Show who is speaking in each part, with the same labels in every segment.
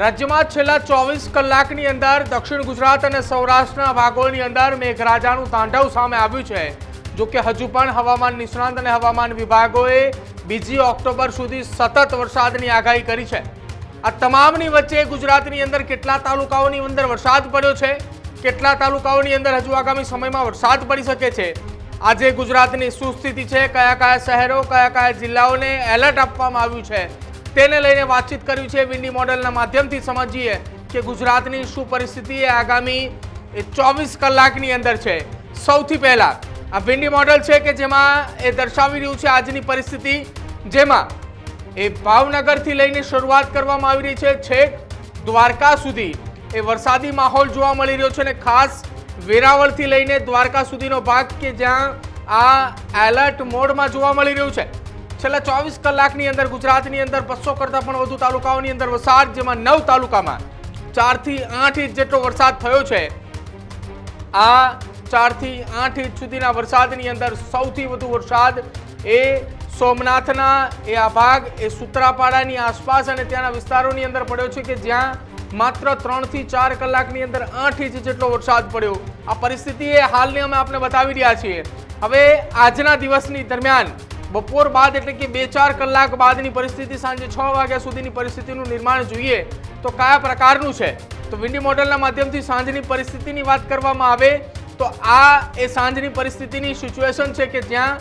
Speaker 1: રાજ્યમાં છેલ્લા ચોવીસ કલાકની અંદર દક્ષિણ ગુજરાત અને સૌરાષ્ટ્રના ભાગોની અંદર મેઘરાજાનું તાંડવ સામે આવ્યું છે. જો કે હજુ પણ હવામાન નિષ્ણાંત અને હવામાન વિભાગોએ બીજી ઓક્ટોબર સુધી સતત વરસાદની આગાહી કરી છે. આ તમામની વચ્ચે ગુજરાતની અંદર કેટલા તાલુકાઓની અંદર વરસાદ પડ્યો છે? કેટલા તાલુકાઓની અંદર હજુ આગામી સમયમાં વરસાદ પડી શકે છે? આજે ગુજરાતની શું સ્થિતિ છે, કયા કયા શહેરો, કયા કયા જિલ્લાઓને એલર્ટ આપવામાં આવ્યું છે? તેને લઈને વાતચીત કર્યું છે વિન્ડી મોડલના માધ્યમથી સમજીએ કે ગુજરાતની શું પરિસ્થિતિ આગામી ચોવીસ કલાકની અંદર છે. સૌથી પહેલા આ વિન્ડી મોડલ છે કે જેમાં એ દર્શાવી રહ્યું છે આજની પરિસ્થિતિ, જેમાં એ ભાવનગરથી લઈને શરૂઆત કરવામાં આવી રહી છે. છેક દ્વારકા સુધી એ વરસાદી માહોલ જોવા મળી રહ્યો છે અને ખાસ વેરાવળથી લઈને દ્વારકા સુધીનો ભાગ કે જ્યાં આ એલર્ટ મોડમાં જોવા મળી રહ્યું છે. છેલ્લા ચોવીસ કલાકની અંદર, ગુજરાતની અંદર બસો કરતાં પણ વધુ તાલુકાઓની અંદર વરસાદ, જેમાં નવ તાલુકામાં ચારથી આઠ ઇંચ જેટલો વરસાદ થયો છે. આ ચારથી આઠ ઇંચ સુધીના વરસાદની અંદર સૌથી વધુ વરસાદ એ સોમનાથના, એ આ ભાગ, એ સુત્રાપાડાની આસપાસ અને ત્યાંના વિસ્તારોની અંદર પડ્યો છે કે જ્યાં માત્ર ત્રણથી ચાર કલાકની અંદર આઠ ઇંચ જેટલો વરસાદ પડ્યો. આ પરિસ્થિતિ એ હાલની અમે આપને બતાવી રહ્યા છીએ. હવે આજના દિવસની દરમિયાન બપોર બાદ એટલે કે બે ચાર કલાક બાદની પરિસ્થિતિ સાંજે છ વાગ્યા સુધીની પરિસ્થિતિનું નિર્માણ જોઈએ. તો કયા પ્રકારનું છે? તો વિન્ડી મોડલના માધ્યમથી સાંજની પરિસ્થિતિની વાત કરવામાં આવે, તો આ એ સાંજની પરિસ્થિતિની સિચ્યુએશન છે કે જ્યાં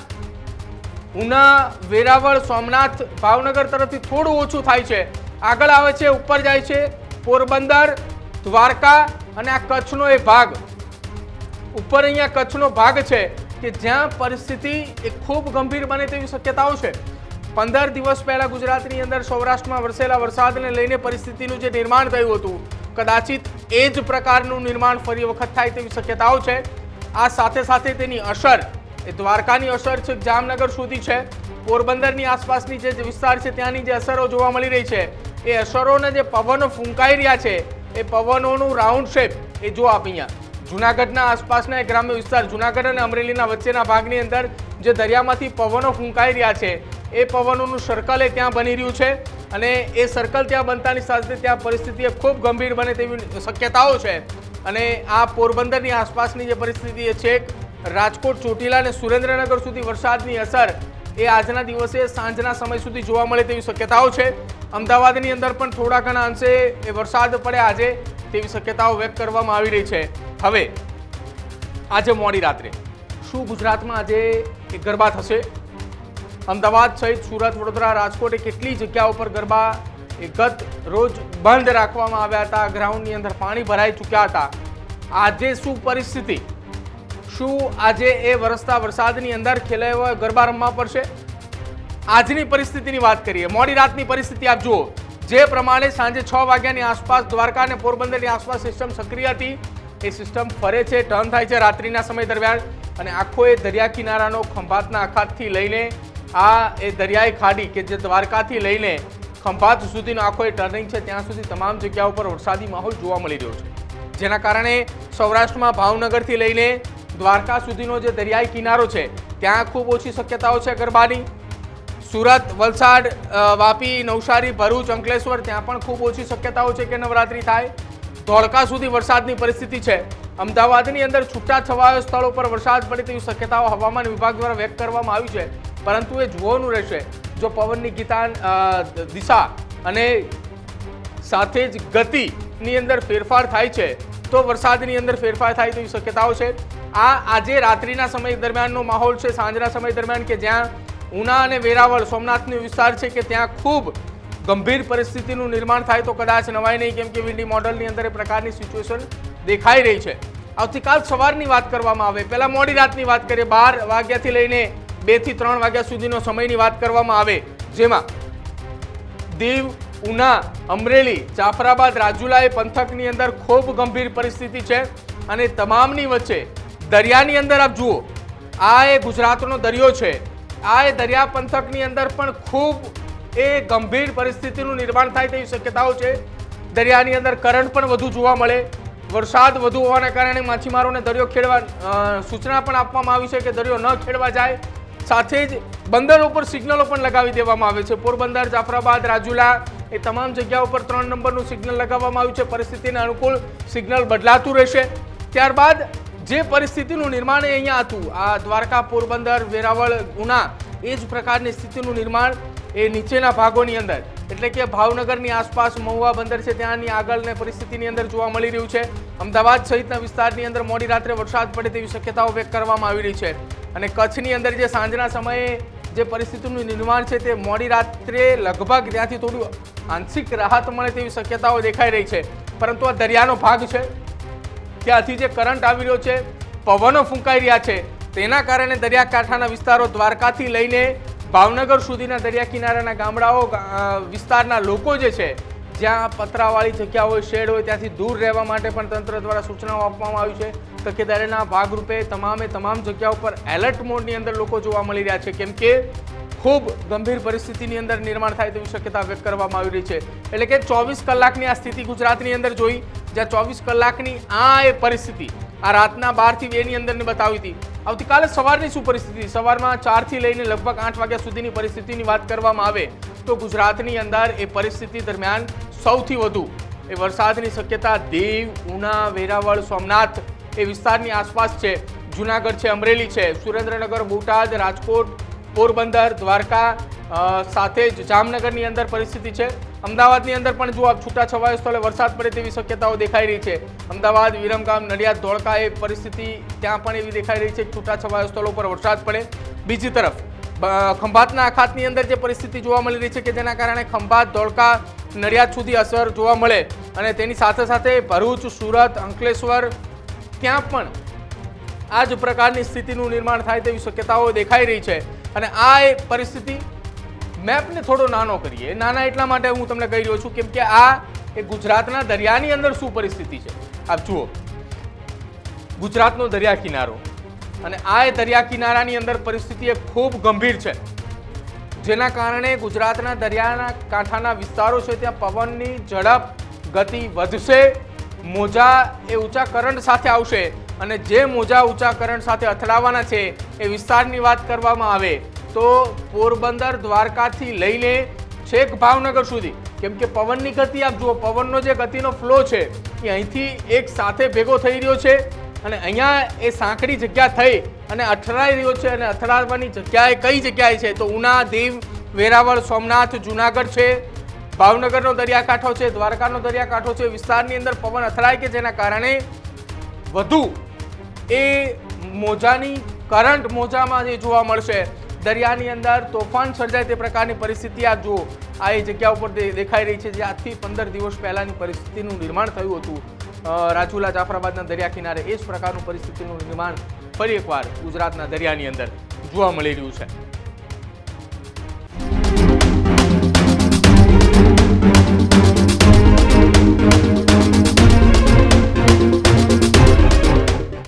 Speaker 1: ઉના, વેરાવળ, સોમનાથ, ભાવનગર તરફથી થોડું ઓછું થાય છે. આગળ આવે છે, ઉપર જાય છે, પોરબંદર, દ્વારકા અને આ કચ્છનો એ ભાગ. ઉપર અહીંયા કચ્છનો ભાગ છે. કે જ્યાં પરિસ્થિતિ એ ખૂબ ગંભીર બને તેવી શક્યતાઓ છે. પંદર દિવસ પહેલાં ગુજરાતની અંદર સૌરાષ્ટ્રમાં વરસેલા વરસાદને લઈને પરિસ્થિતિનું જે નિર્માણ થયું હતું, કદાચિત એ જ પ્રકારનું નિર્માણ ફરી વખત થાય તેવી શક્યતાઓ છે. આ સાથે સાથે તેની અસર, એ દ્વારકાની અસર છે જામનગર સુધી છે. પોરબંદરની આસપાસની જે વિસ્તાર છે ત્યાંની જે અસરો જોવા મળી રહી છે, એ અસરોને જે પવનો ફૂંકાઈ રહ્યા છે, એ પવનોનું રાઉન્ડ શેપ એ જો આપ અહીંયા જુનાગઢના આસપાસના એક ગ્રામ્ય વિસ્તાર, જુનાગઢ અને અમરેલીના વચ્ચેના ભાગની અંદર જે દરિયામાંથી પવનો ફૂંકાઈ રહ્યા છે, એ પવનોનું સર્કલ એ ત્યાં બની રહ્યું છે અને એ સર્કલ ત્યાં બનતાની સાથે ત્યાં પરિસ્થિતિ ખૂબ ગંભીર બને તેવી શક્યતાઓ છે. અને આ પોરબંદરની આસપાસની જે પરિસ્થિતિ એ છેક રાજકોટ, ચોટીલા અને સુરેન્દ્રનગર સુધી વરસાદની અસર એ આજના દિવસે સાંજના સમય સુધી જોવા મળે તેવી શક્યતાઓ છે. અમદાવાદની અંદર પણ થોડા ઘણા અંશે એ વરસાદ પડે આજે તેવી શક્યતાઓ વ્યક્ત કરવામાં આવી રહી છે. હવે, આજે મોડી રાત્રે. શું ગુજરાતમાં આજે એ ગરબા થશે? અમદાવાદ સહિત સુરત, વડોદરા, રાજકોટ કેટલી જગ્યાઓ પર ગરબા એ ગત રોજ બંધ રાખવામાં આવ્યા હતા? ગ્રાઉન્ડની અંદર પાણી ભરાઈ ચૂક્યા હતા. આજે શું પરિસ્થિતિ? શું આજે એ વરસતા વરસાદની અંદર ખેલાયો ગરબા રમવા પડશે? આજની પરિસ્થિતિની વાત કરીએ. મોડી રાતની પરિસ્થિતિ આપ જુઓ. જે પ્રમાણે સાંજે છ વાગ્યાની આસપાસ દ્વારકા અને પોરબંદરની આસપાસ સિસ્ટમ સક્રિય હતી. એ સિસ્ટમ ફરે છે, ટર્ન થાય છે રાત્રિના સમય દરમિયાન અને આખો એ દરિયા કિનારાનો ખંભાતના આખાતથી લઈને આ એ દરિયાઈ ખાડી કે જે દ્વારકાથી લઈને ખંભાત સુધીનો આખો એ ટર્નિંગ છે, ત્યાં સુધી તમામ જગ્યાઓ પર વરસાદી માહોલ જોવા મળી રહ્યો છે. જેના કારણે સૌરાષ્ટ્રમાં ભાવનગરથી લઈને દ્વારકા સુધીનો જે દરિયાઈ કિનારો છે, ત્યાં ખૂબ ઓછી શક્યતાઓ છે ગરબાની. સુરત, વલસાડ વાપી, નવસારી, ભરૂચ, અંકલેશ્વર, ત્યાં પણ ખૂબ ઓછી શક્યતાઓ છે કે નવરાત્રી થાય. ધોળકા સુધી વરસાદની પરિસ્થિતિ છે. અમદાવાદની અંદર છૂટા છવાયા સ્થળો પર વરસાદ પડે તેવી શક્યતાઓ હવામાન વિભાગ દ્વારા વ્યક્ત કરવામાં આવી છે. પરંતુ એ જોવાનું રહેશે. જો પવનની ગીતા દિશા અને સાથે જ ગતિની અંદર ફેરફાર થાય છે, તો વરસાદની અંદર ફેરફાર થાય તેવી શક્યતાઓ છે. આ આજે રાત્રિના સમય દરમિયાનનો માહોલ છે. સાંજના સમય દરમિયાન કે જ્યાં ઉના અને વેરાવળ, સોમનાથનો વિસ્તાર છે કે ત્યાં ખૂબ ગંભીર પરિસ્થિતિનું નિર્માણ થાય તો કદાચ નવાય નહીં, કેમ કે વિન્ડી મોડલની અંદર એ પ્રકારની સિચ્યુએશન દેખાઈ રહી છે. આવતીકાલ સવારની વાત કરવામાં આવે. પહેલાં મોડી રાતની વાત કરીએ. બાર વાગ્યાથી લઈને બેથી ત્રણ વાગ્યા સુધીનો સમયની વાત કરવામાં આવે, જેમાં દીવ, ઉના, અમરેલી, જાફરાબાદ, રાજુલા એ પંથકની અંદર ખૂબ ગંભીર પરિસ્થિતિ છે અને તમામની વચ્ચે દરિયાની અંદર આપ જુઓ, આ એ ગુજરાતનો દરિયો છે. આ એ દરિયા પંથકની અંદર પણ ખૂબ એ ગંભીર પરિસ્થિતિનું નિર્માણ થાય તેવી શક્યતાઓ છે. દરિયાની અંદર કરંટ પણ વધુ જોવા મળે. વરસાદ વધુ હોવાના કારણે માછીમારોને દરિયો ખેડવા સૂચના પણ આપવામાં આવી છે કે દરિયો ન ખેડવા જાય. સાથે જ બંદર ઉપર સિગ્નલો પણ લગાવી દેવામાં આવે છે. પોરબંદર, જાફરાબાદ, રાજુલા એ તમામ જગ્યાઓ પર ત્રણ નંબરનું સિગ્નલ લગાવવામાં આવ્યું છે. પરિસ્થિતિને અનુકૂળ સિગ્નલ બદલાતું રહેશે. ત્યારબાદ જે પરિસ્થિતિનું નિર્માણ અહીંયા હતું, આ દ્વારકા, પોરબંદર, વેરાવળ, ગુના એ જ પ્રકારની સ્થિતિનું નિર્માણ એ નીચેના ભાગોની અંદર. એટલે કે ભાવનગરની આસપાસ મહુવા બંદર છે, ત્યાંની આગળની પરિસ્થિતિની અંદર જોવા મળી રહ્યું છે. અમદાવાદ સહિતના વિસ્તારની અંદર મોડી રાત્રે વરસાદ પડે તેવી શક્યતાઓ વ્યક્ત કરવામાં આવી રહી છે. અને કચ્છની અંદર જે સાંજના સમયે જે પરિસ્થિતિનું નિર્માણ છે, તે મોડી રાત્રે લગભગ ત્યાંથી થોડું આંશિક રાહત મળે તેવી શક્યતાઓ દેખાઈ રહી છે. પરંતુ આ દરિયાનો ભાગ છે. ત્યાંથી જે કરંટ આવી રહ્યો છે, પવનો ફૂંકાઈ રહ્યા છે. તેના કારણે દરિયાકાંઠાના વિસ્તારો દ્વારકાથી લઈને ભાવનગર સુધીના દરિયા કિનારાના ગામડાઓ વિસ્તારના લોકો જે છે, જ્યાં પતરાવાળી જગ્યા હોય શેડ હોય ત્યાંથી દૂર રહેવા માટે પણ તંત્ર દ્વારા સૂચનાઓ આપવામાં આવી છે. તકેદારીના ભાગરૂપે તમામે તમામ જગ્યાઓ પર એલર્ટ મોડની અંદર લોકો જોવા મળી રહ્યા છે. કેમ કે ખૂબ ગંભીર પરિસ્થિતિની અંદર નિર્માણ થાય તેવી શક્યતા વ્યક્ત કરવામાં આવી રહી છે. એટલે કે ચોવીસ કલાકની આ સ્થિતિ ગુજરાતની અંદર જોઈ, જ્યાં ચોવીસ કલાકની આ એ પરિસ્થિતિ, આ રાતના બારથી બેની અંદરની બતાવી હતી આવતીકાલે સવારની શું પરિસ્થિતિ? સવારમાં ચારથી લઈને લગભગ આઠ વાગ્યા સુધીની પરિસ્થિતિની વાત કરવામાં આવે તો ગુજરાતની અંદર એ પરિસ્થિતિ દરમિયાન સૌથી વધુ એ વરસાદની શક્યતા દેવ, ઉના, વેરાવળ, સોમનાથ એ વિસ્તારની આસપાસ છે. જુનાગઢ છે, અમરેલી છે, સુરેન્દ્રનગર, બોટાદ, રાજકોટ, પોરબંદર, દ્વારકા સાથે જ જામનગરની અંદર પરિસ્થિતિ છે. અમદાવાદની અંદર પણ જો છૂટા છવાય સ્થળે વરસાદ પડે તેવી શક્યતાઓ દેખાઈ રહી છે. અમદાવાદ, વિરમગામ, નડિયાદ ધોળકા એ પરિસ્થિતિ ત્યાં પણ એવી દેખાઈ રહી છે છૂટા છૂટાછવાયા સ્થળો પર વરસાદ પડે. બીજી તરફ ખંભાતના આખાતની અંદર જે પરિસ્થિતિ જોવા મળી રહી છે કે જેના કારણે ખંભાત, ધોળકા, નડિયાદ સુધી અસર જોવા મળે અને તેની સાથે સાથે ભરૂચ, સુરત, અંકલેશ્વર ત્યાં પણ આ જ પ્રકારની સ્થિતિનું નિર્માણ થાય તેવી શક્યતાઓ દેખાઈ રહી છે. અને આ એ પરિસ્થિતિ મેપને થોડો નાનો કરીએ. નાના એટલા માટે હું તમને કહી રહ્યો છું કેમ કે આ એ ગુજરાતના દરિયાની અંદર શું પરિસ્થિતિ છે? આપ જુઓ. ગુજરાતનો દરિયા કિનારો અને આ એ દરિયા કિનારાની અંદર પરિસ્થિતિ એ ખૂબ ગંભીર છે. જેના કારણે ગુજરાતના દરિયાના કાંઠાના વિસ્તારો છે, ત્યાં પવનની ઝડપ ગતિ વધશે, મોજા એ ઊંચા કરંટ સાથે આવશે અને જે મોજા ઊંચા કરંટ સાથે અથડાવાના છે એ વિસ્તારની વાત કરવામાં આવે તો પોરબંદર દ્વારકાથી લઈને છેક ભાવનગર સુધી. કેમ કે પવનની ગતિ આપ જુઓ, પવનનો જે ગતિનો ફ્લો છે, એ અહીંથી એક સાથે ભેગો થઈ રહ્યો છે અને અહીંયા એ સાંકડી જગ્યા થઈ અને અથડાઈ રહ્યો છે અને અથડાવાની જગ્યાએ કઈ જગ્યાએ છે તો ઉના, દીવ, વેરાવળ, સોમનાથ, જુનાગઢ છે, ભાવનગરનો દરિયાકાંઠો છે, દ્વારકાનો દરિયાકાંઠો છે, વિસ્તારની અંદર પવન અથડાય કે જેના કારણે વધુ એ મોજાની કરંટ મોજામાં જે જોવા મળશે દરિયાની અંદર તોફાન સર્જાય તે પ્રકારની પરિસ્થિતિ આ જુઓ. આ એ જગ્યા ઉપર દેખાઈ રહી છે જે આજથી પંદર દિવસ પહેલાંની પરિસ્થિતિનું નિર્માણ થયું હતું. રાજુલા જાફરાબાદના દરિયા કિનારે એ જ પ્રકારનું પરિસ્થિતિનું નિર્માણ ફરી એકવાર ગુજરાતના દરિયાની અંદર જોવા મળી રહ્યું છે.